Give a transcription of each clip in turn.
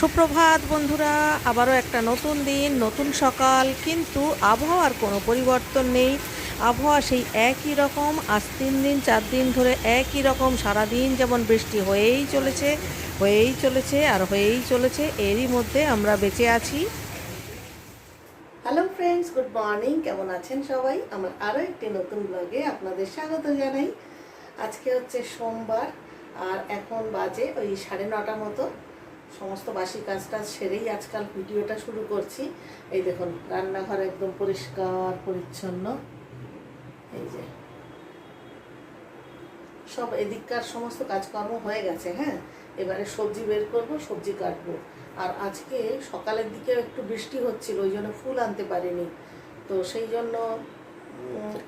সুপ্রভাত বন্ধুরা, আবারও একটা নতুন দিন, নতুন সকাল, কিন্তু আবহাওয়ার কোনো পরিবর্তন নেই। আবহাওয়া সেই একই রকম, আজ তিন দিন, চার দিন ধরে একই রকম, সারাদিন যেমন বৃষ্টি হয়েই চলেছে হয়েই চলেছে আর হয়েই চলেছে, এরই মধ্যে আমরা বেঁচে আছি। হ্যালো ফ্রেন্ডস গুড মর্নিং কেমন আছেন সবাই? আমার আরও একটি নতুন ব্লগে আপনাদের স্বাগত জানাই। আজকে হচ্ছে সোমবার, আর এখন বাজে ওই সাড়ে নটা মতো। সমস্ত বাসি কাজ টাজ সেরেই আজকাল ভিডিওটা শুরু করছি। এই দেখুন, রান্নাঘর একদম পরিষ্কার, পরিচ্ছন্ন। এই যে। সব এদিককার সমস্ত কাজকর্ম হয়ে গেছে হ্যাঁ? এবারে সবজি বের করব, সবজি কাটবো। আর আজকে সকালের দিকে একটু বৃষ্টি হচ্ছিল, ওই জন্য ফুল আনতে পারিনি। তো সেই জন্য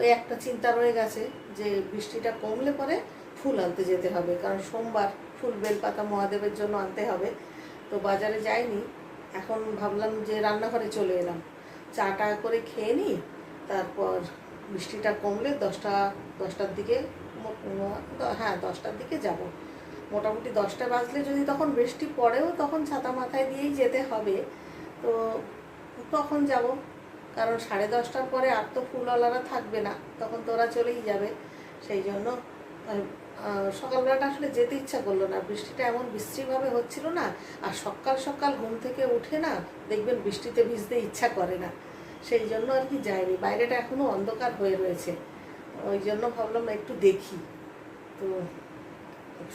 ওই একটা চিন্তা রয়ে গেছে যে বৃষ্টিটা কমলে পরে ফুল আনতে যেতে হবে, কারণ সোমবার ফুল বেলপাতা মহাদেবের জন্য আনতে হবে। তো বাজারে যাইনি, এখন ভাবলাম যে রান্নাঘরে চলে এলাম। চাটা করে খেয়ে নিই তারপর বৃষ্টিটা কমলে দশটা, দশটার দিকে হ্যাঁ দশটার দিকে যাব। মোটামুটি দশটা বাজলে যদি তখন বৃষ্টি পড়েও তখন ছাতা মাথায় দিয়েই যেতে হবে। তো তখন যাব, কারণ সাড়ে দশটার পরে আর তো ফুলওয়ালারা থাকবে না, তখন তোরা চলেই যাবে। সেই জন্য সকালবেলাটা আসলে যেতে ইচ্ছা করল না। বৃষ্টিটা এমন বিশ্রীভাবে হচ্ছিল না, আর সকাল সকাল ঘুম থেকে উঠে না দেখবেন বৃষ্টিতে ভিজতে ইচ্ছা করে না। সেই জন্য আর কি যায়নি বাইরেটা এখনও অন্ধকার হয়ে রয়েছে। ওই জন্য ভাবলাম একটু দেখি। তো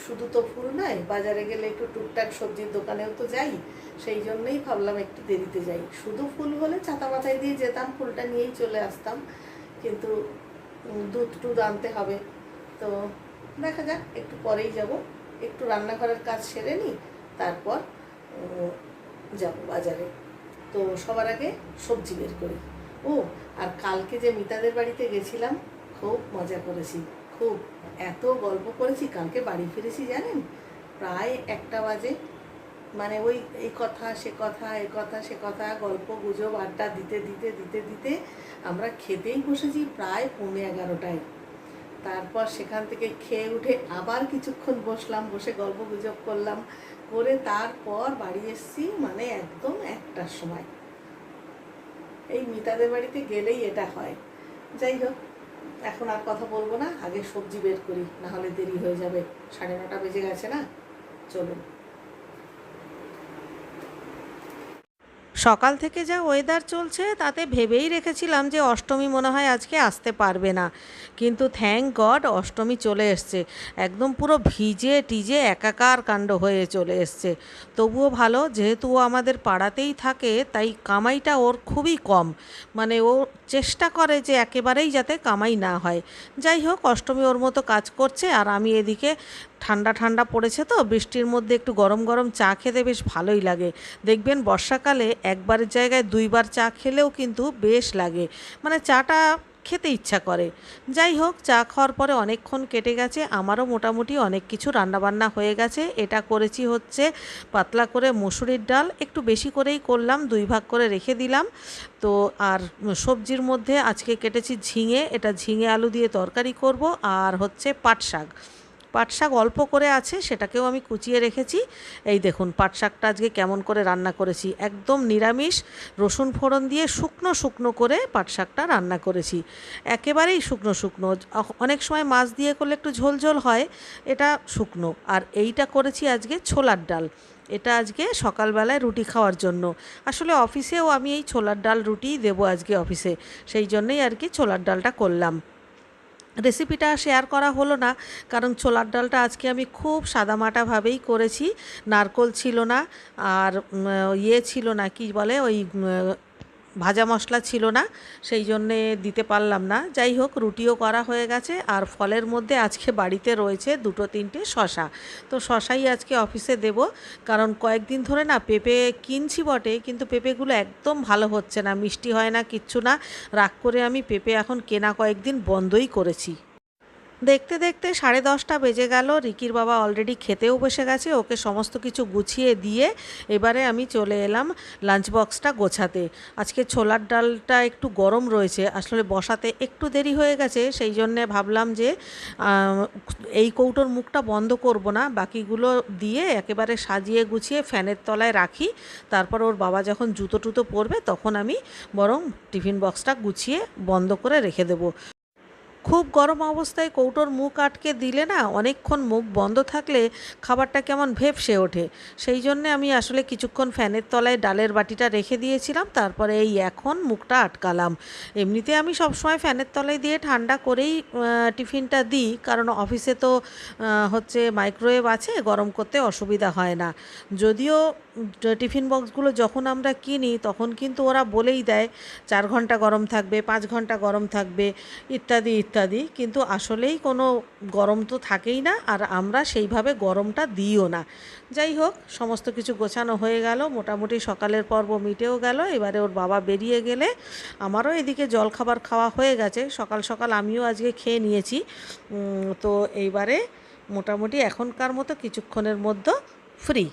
শুধু তো ফুল নয় বাজারে গেলে একটু টুকটাক সবজির দোকানেও তো যাই। সেই জন্যই ভাবলাম একটু দেরিতে যাই। শুধু ফুল হলে ছাতা মাথায় দিয়ে যেতাম, ফুলটা নিয়েই চলে আসতাম। কিন্তু দুধ টুধ আনতে হবে। তো দেখা যাক, একটু পরেই যাব। একটু রান্নাঘরের কাজ সেরে নিই, তারপর যাব বাজারে। তো সবার আগে সবজি বের করি। ও, আর কালকে যে মিতাদের বাড়িতে গেছিলাম, খুব মজা করেছি। খুব, এত গল্প করেছি, কালকে বাড়ি ফিরেছি, জানেন? প্রায় একটা বাজে। মানে ওই, এই কথা, সে কথা, এ কথা, সে কথা, গল্প, গুজব, আড্ডা দিতে দিতে দিতে দিতে আমরা খেতেই বসেছি প্রায় পৌনে এগারোটায়। তারপর সেখান থেকে খেয়ে উঠে আবার কিছুক্ষণ বসলাম, বসে গল্প গুজব করলাম। করে তারপর বাড়ি এসছি মানে একদম একটার সময়। এই মিতাদের বাড়িতে গেলেই এটা হয়। যাই হোক, এখন আর কথা বলব না, আগে সবজি বের করি, নাহলে দেরি হয়ে যাবে। সাড়ে নটা বেজে গেছে না? চলুন। সকাল থেকে যা ওয়েদার চলছে, তাতে ভেবেই রেখেছিলাম যে অষ্টমী মনে হয় আজকে আসতে পারবে না। কিন্তু থ্যাংক গড অষ্টমী চলে এসছে। একদম পুরো ভিজে টিজে একাকার কাণ্ড হয়ে চলে এসছে। তবুও ভালো, যেহেতু ও আমাদের পাড়াতেই থাকে, তাই কামাইটা ওর খুবই কম। মানে ও চেষ্টা করে যে একেবারেই যাতে কামাই না হয়। যাই হোক, অষ্টমী ওর মতো কাজ করছে, আর আমি এদিকে ঠান্ডা ঠান্ডা পড়েছে তো, বৃষ্টির মধ্যে একটু গরম গরম চা খেতে বেশ ভালোই লাগে। দেখবেন বর্ষাকালে একবারের জায়গায় দুইবার চা খেলেও কিন্তু বেশ লাগে। মানে চাটা খেতে ইচ্ছা করে। যাই হোক, চা খাওয়ার পরে অনেকক্ষণ কেটে গেছে, আমারও মোটামুটি অনেক কিছু রান্নাবান্না হয়ে গেছে। এটা করেছি হচ্ছে পাতলা করে মসুরির ডাল, একটু বেশি করেই করলাম, দুই ভাগ করে রেখে দিলাম। তো আর সবজির মধ্যে আজকে কেটেছি ঝিঙে, এটা ঝিঙে আলু দিয়ে তরকারি করব, আর হচ্ছে পাট শাক। পাট শাক অল্প করে আছে, সেটাকেও আমি কুচিয়ে রেখেছি। এই দেখুন পাট শাকটা আজকে কেমন করে রান্না করেছি। একদম নিরামিষ, রসুন ফোড়ন দিয়ে শুকনো শুকনো করে পাট শাকটা রান্না করেছি। একেবারেই শুকনো শুকনো। অনেক সময় মাছ দিয়ে করলে একটু ঝোল ঝোল হয়, এটা শুকনো। আর এইটা করেছি আজকে ছোলার ডাল। এটা আজকে সকালবেলায় রুটি খাওয়ার জন্য। আসলে অফিসেও আমি এই ছোলার ডাল রুটিই দেবো আজকে অফিসে। সেই জন্যই আর কি ছোলার ডালটা করলাম। রেসিপিটা শেয়ার করা হলো না, কারণ ছোলার ডালটা আজকে আমি খুব সাদামাটাভাবেই করেছি। নারকোল ছিল না, আর ইয়ে ছিল না, কি বলে ওই ভাজা মশলা ছিল না, সেই জন্যে দিতে পারলাম না। যাই হোক, রুটিও করা হয়ে গেছে আর ফলের মধ্যে আজকে বাড়িতে রয়েছে দুটো তিনটে শশা। তো শশাই আজকে অফিসে দেব, কারণ কয়েকদিন ধরে না পেঁপে কিনছি বটে, কিন্তু পেঁপেগুলো একদম ভালো হচ্ছে না, মিষ্টি হয় না, কিচ্ছু না। রাগ করে আমি পেঁপে এখন কেনা কয়েকদিন বন্ধই করেছি। দেখতে দেখতে সাড়ে দশটা বেজে গেল। রিকির বাবা অলরেডি খেতেও বসে গেছে। ওকে সমস্ত কিছু গুছিয়ে দিয়ে এবারে আমি চলে এলাম লাঞ্চ বক্সটা গোছাতে। আজকে ছোলার ডালটা একটু গরম রয়েছে। আসলে বসাতে একটু দেরি হয়ে গেছে। সেই জন্যে ভাবলাম যে এই কৌটোর মুখটা বন্ধ করব না। বাকিগুলো দিয়ে একেবারে সাজিয়ে গুছিয়ে ফ্যানের তলায় রাখি। তারপর ওর বাবা যখন জুতো টুতো পরবে, তখন আমি বরং টিফিন বক্সটা গুছিয়ে বন্ধ করে রেখে দেবো। খুব গরম অবস্থায় কৌটোর মুখ আটকে দিলে না অনেকক্ষণ মুখ বন্ধ থাকলে খাবারটা কেমন ভেপসে ওঠে। সেই জন্যে আমি আসলে কিছুক্ষণ ফ্যানের তলায় ডালের বাটিটা রেখে দিয়েছিলাম, তারপরে এই এখন মুখটা আটকালাম। এমনিতে আমি সবসময় ফ্যানের তলায় দিয়ে ঠান্ডা করেই টিফিনটা দিই, কারণ অফিসে তো হচ্ছে মাইক্রোওয়েভ আছে, গরম করতে অসুবিধা হয় না। যদিও টিফিন বক্সগুলো যখন আমরা কিনি, তখন কিন্তু ওরা বলেই দেয়, চার ঘণ্টা গরম থাকবে, পাঁচ ঘণ্টা গরম থাকবে, ইত্যাদি ইত্যাদি। কিন্তু আসলেই কোনো গরম তো থাকেই না আর আমরা সেইভাবে গরমটা দিইও না। যাই হোক, সমস্ত কিছু গোছানো হয়ে গেল, মোটামুটি সকালের পর্ব মিটেও গেল, এবারে ওর বাবা বেরিয়ে গেলে আমারও এদিকে জলখাবার খাওয়া হয়ে গেছে, সকাল সকাল আমিও আজকে খেয়ে নিয়েছি। তো এইবারে মোটামুটি এখনকার মতো কিছুক্ষণের মধ্যে ফ্রি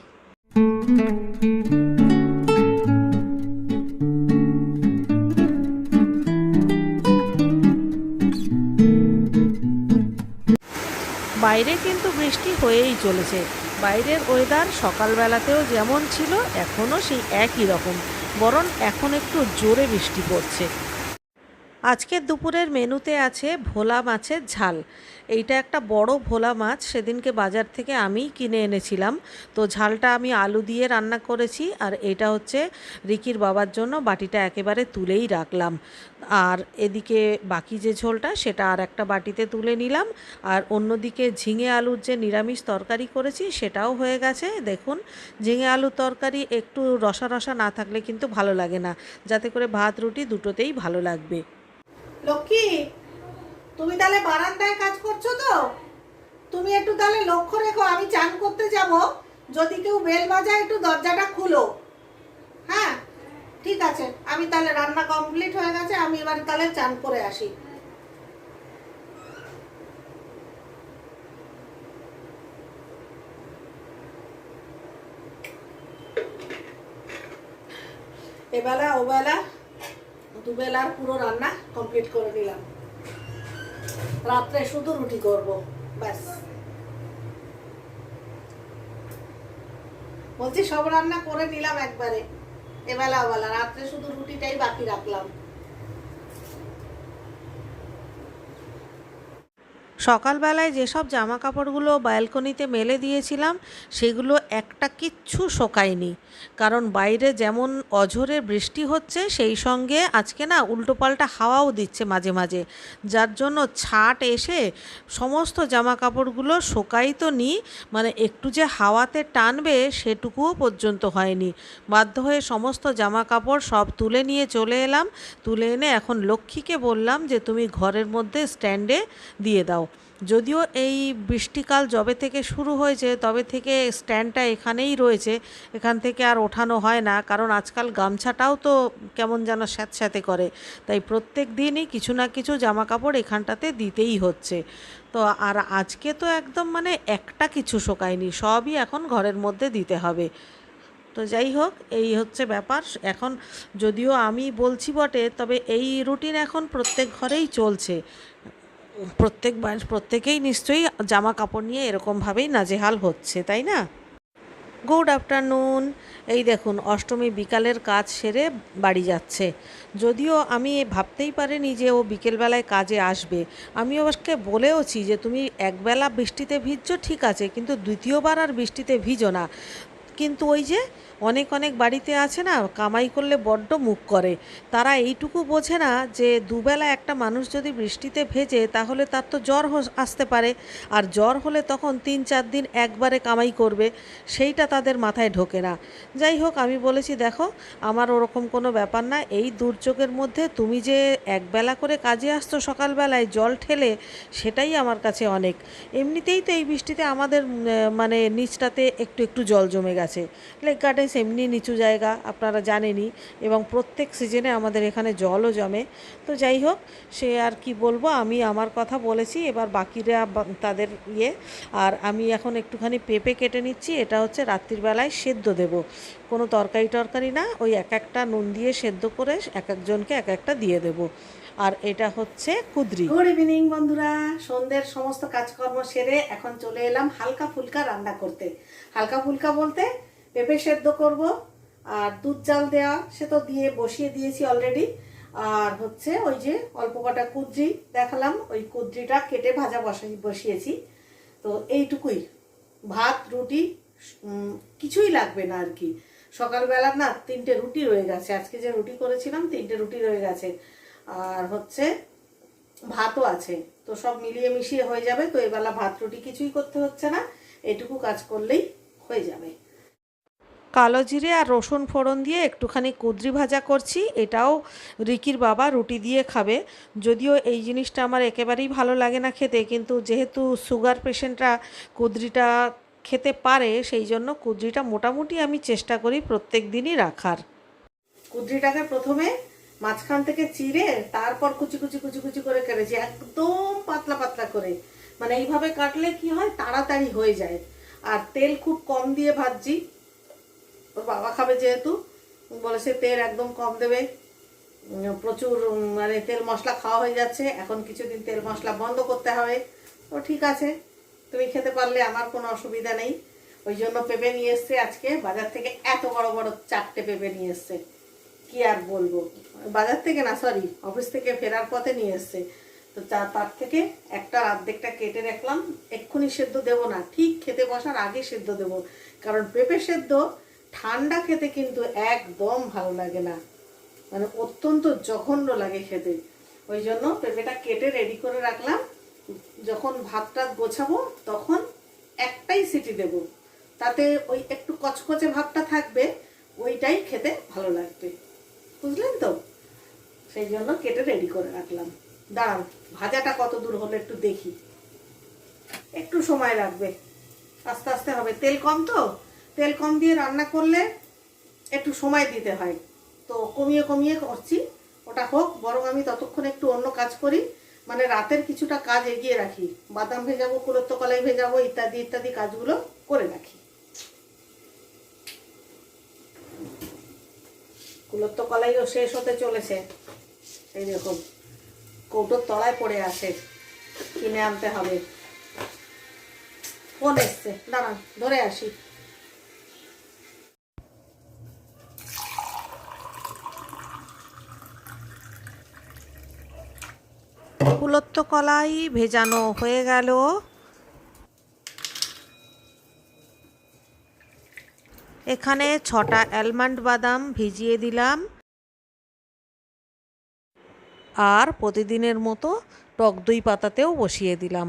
বাইরে কিন্তু বৃষ্টি হয়েই চলেছে। বাইরের ওয়েদার সকালবেলাতেও যেমন ছিল, এখনও সেই একই রকম। বরং এখন একটু জোরে বৃষ্টি পড়ছে। আজকের দুপুরের মেনুতে আছে ভোলা মাছের ঝাল। এইটা একটা বড় ভোলা মাছ, সেদিনকে বাজার থেকে আমিই কিনে এনেছিলাম। তো ঝালটা আমি আলু দিয়ে রান্না করেছি, আর এটা হচ্ছে রিকির বাবার জন্য, বাটিটা একেবারে তুলেই রাখলাম। আর এদিকে বাকি যে ঝোলটা, সেটা আর একটা বাটিতে তুলে নিলাম। আর অন্যদিকে ঝিঙে আলুর যে নিরামিষ তরকারি করেছি, সেটাও হয়ে গেছে। দেখুন, ঝিঙে আলুর তরকারি একটু রসা রসা না থাকলে কিন্তু ভালো লাগে না। যাতে করে ভাত, রুটি দুটোতেই ভালো লাগবে। লক্ষ্মী তুমি তাহলে বারান্দায় কাজ করছ তো? তুমি একটু তাহলে লক্ষ্য রেখো, আমি চান করতে যাব। যদি কেউ বেল বাজায়, একটু দরজাটা খুলো। হ্যাঁ? ঠিক আছে, আমি তাহলে রান্না কমপ্লিট হয়ে গেছে, আমি এবার তাহলে চান করে আসি। এবেলা, ওবেলা দুবেলার পুরো রান্না কমপ্লিট করে দিলাম। রাত্রে শুধু রুটি করব, ব্যাস। বলছি সব রান্না করে নিলাম একবারে এবেলা ওবেলা রাত্রে শুধু রুটিটাই বাকি রাখলাম। সকালবেলায় যেসব জামা কাপড়গুলো ব্যালকনিতে মেলে দিয়েছিলাম, সেগুলো একটা কিচ্ছু শোকায়নি। কারণ বাইরে যেমন অঝোরে বৃষ্টি হচ্ছে, সেই সঙ্গে আজকে না উল্টোপাল্টা হাওয়াও দিচ্ছে মাঝে মাঝে। যার জন্য ছাট এসে সমস্ত জামা কাপড়গুলো শোকাই তো নি মানে একটু যে হাওয়াতে টানবে সেটুকুও পর্যন্ত হয়নি। বাধ্য হয়ে সমস্ত জামা কাপড় সব তুলে নিয়ে চলে এলাম। তুলে এনে এখন লক্ষ্মীকে বললাম যে, তুমি ঘরের মধ্যে স্ট্যান্ডে দিয়ে দাও। যদিও এই বৃষ্টিকাল যবে থেকে শুরু হয়েছে, তবে থেকে স্ট্যান্ডটা এখানেই রয়েছে। এখান থেকে আর ওঠানো হয় না, কারণ আজকাল গামছাটাও তো কেমন যেন স্যাঁতস্যাঁতে করে। তাই প্রত্যেক দিনই কিছু না কিছু জামা কাপড় এখানটাতে দিতেই হচ্ছে। তো আর আজকে তো একদম মানে একটা কিছু শোকায়নি, সবই এখন ঘরের মধ্যে দিতে হবে। তো যাই হোক, এই হচ্ছে ব্যাপার। এখন যদিও আমি বলছি বটে, তবে এই রুটিন এখন প্রত্যেক ঘরেই চলছে। প্রত্যেক বা- প্রত্যেকেই নিশ্চয়ই জামা কাপড় নিয়ে এরকমভাবেই নাজেহাল হচ্ছে, তাই না? গুড আফটারনুন এই দেখুন, অষ্টমী বিকালের কাজ সেরে বাড়ি যাচ্ছে। যদিও আমি ভাবতেই পারিনি যে ও বিকেলবেলায় কাজে আসবে। আমি ওকে বলেওছি যে তুমি একবেলা বৃষ্টিতে ভিজছো, ঠিক আছে, কিন্তু দ্বিতীয়বার আর বৃষ্টিতে ভিজো না। কিন্তু ওই যে অনেক অনেক বাড়িতে আছে না, কামাই করলে বড্ড মুখ করে। তারা এইটুকু বোঝে না যে দুবেলা একটা মানুষ যদি বৃষ্টিতে ভেজে, তাহলে তার তো জ্বর আসতে পারে। আর জ্বর হলে তখন তিন চার দিন একবারে কামাই করবে, সেইটা তাদের মাথায় ঢোকে না। যাই হোক, আমি বলেছি, দেখো, আমার ওরকম কোনো ব্যাপার না। এই দুর্যোগের মধ্যে তুমি যে একবেলা করে কাজে আসছো সকালবেলায় জল ঠেলে, সেটাই আমার কাছে অনেক। এমনিতেই তো এই বৃষ্টিতে আমাদের মানে নিচটাতে একটু একটু জল জমে গেছে। লেক গার্ডেন প্লেস এমনি নিচু জায়গা আপনারা জানেনই এবং প্রত্যেক সিজনে আমাদের এখানে জলও জমে। তো যাই হোক, সে আর কি বলব, আমি আমার কথা বলেছি, এবার বাকিরা তাদের ইয়ে। আর আমি এখন একটুখানি পেঁপে কেটে নিচ্ছি, এটা হচ্ছে রাত্রিবেলায় সেদ্ধ দেব। কোনো তরকারি টরকারি না, ওই এক একটা নুন দিয়ে সেদ্ধ করে এক একজনকে এক একটা দিয়ে দেব। আর এটা হচ্ছে কুদরি। গুড ইভিনিং বন্ধুরা, সন্ধ্যের সমস্ত কাজকর্ম সেরে এখন চলে এলাম হালকা ফুলকা রান্না করতে। হালকা ফুলকা বলতে পেঁপে সেদ্ধ করব, আর দুধ জাল দেওয়া সে তো দিয়ে বসিয়ে দিয়েছি অলরেডি আর হচ্ছে ওই যে অল্প কটা কুদ্রি দেখালাম, ওই কুদ্রিটা কেটে ভাজা বসাই বসিয়েছি। তো এইটুকুই। ভাত, রুটি কিছুই লাগবে না আর কি। সকালবেলা না তিনটে রুটি রয়ে গেছে। আজকে যে রুটি করেছিলাম, তিনটে রুটি রয়ে গেছে। আর হচ্ছে ভাতও আছে। তো সব মিলিয়ে মিশিয়ে হয়ে যাবে। তো এবেলা ভাত, রুটি কিছুই করতে হচ্ছে না। এটুকু কাজ করলেই হয়ে যাবে। কালো জিরে আর রসুন ফোড়ন দিয়ে একটুখানি কুদরি ভাজা করছি। এটাও রিকির বাবা রুটি দিয়ে খাবে। যদিও এই জিনিসটা আমার একেবারেই ভালো লাগে না খেতে, কিন্তু যেহেতু সুগার পেশেন্টরা কুদরিটা খেতে পারে, সেই জন্য কুদরিটা মোটামুটি আমি চেষ্টা করি প্রত্যেক দিনই রাখার। কুদ্রিটাকে প্রথমে মাঝখান থেকে চিড়ে তারপর কুচি কুচি কুচি কুচি করে কেটেছি, একদম পাতলা পাতলা করে। মানে এইভাবে কাটলে কি হয়? তাড়াতাড়ি হয়ে যায়। আর তেল খুব কম দিয়ে ভাজছি। ওর বাবা খাবে যেহেতু। বলেছে তেল একদম কম দেবে। প্রচুর মানে তেল মশলা খাওয়া হয়ে যাচ্ছে। এখন কিছুদিন তেল মশলা বন্ধ করতে হবে। তো ঠিক আছে, তুমি খেতে পারলে আমার কোনো অসুবিধা নেই। ওই জন্য পেঁপে নিয়ে এসছে আজকে। বাজার থেকে এত বড় বড় চারটে পেঁপে নিয়ে এসছে। কি আর বলব? বাজার থেকে না সরি অফিস থেকে ফেরার পথে নিয়ে এসছে। তো তা- তার থেকে একটা অর্ধেকটা কেটে রাখলাম। এক্ষুনি সেদ্ধ দেবো না। ঠিক খেতে বসার আগে সেদ্ধ দেবো। কারণ পেঁপে সেদ্ধ ঠান্ডা খেতে কিন্তু একদম ভালো লাগে না। মানে অত্যন্ত জঘন্য লাগে খেতে। ওই জন্য পেঁপেটা কেটে রেডি করে রাখলাম। যখন ভাতটা গোছাবো, তখন একটাই সিটি দেব। তাতে ওই একটু কচকচে ভাবটা থাকবে, ওইটাই খেতে ভালো লাগবে। বুঝলেন তো? সেই জন্য কেটে রেডি করে রাখলাম। দাঁড়ান, ভাজাটা কত দূর হলো একটু দেখি। একটু সময় লাগবে। আস্তে আস্তে হবে। তেল কম তো? তেল কম দিয়ে রান্না করলে একটু সময় দিতে হয়। তো কমিয়ে কমিয়ে করছি। ওটা হোক, বরং আমি ততক্ষণ একটু অন্য কাজ করি। মানে রাতের কিছুটা কাজ এগিয়ে রাখি। বাদাম ভেজাবো কুলত্ত কলাই ভেজাবো, ইত্যাদি ইত্যাদি কাজগুলো করে রাখি। কুলত্ত কলাইও শেষ হতে চলেছে। এই দেখুন, কৌটোর তলায় পড়ে আছে। কিনে আনতে হবে। ফোন এসছে। দাঁড়ান, ধরে আসি। কুলত্ত কলাই ভেজানো হয়ে গেল। এখানে ছটা অ্যালমন্ড বাদাম ভিজিয়ে দিলাম। আর প্রতিদিনের মতো টক দই পাতাতেও বসিয়ে দিলাম।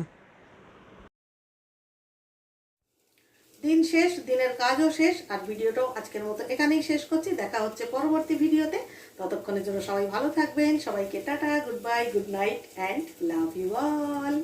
দিন শেষ, দিনের কাজও শেষ, আর ভিডিওটাও আজকের মতো এখানেই শেষ করছি। দেখা হচ্ছে পরবর্তী ভিডিওতে। ততক্ষণের জন্য সবাই ভালো থাকবেন। সবাইকে tata, good bye, good night, and love you all.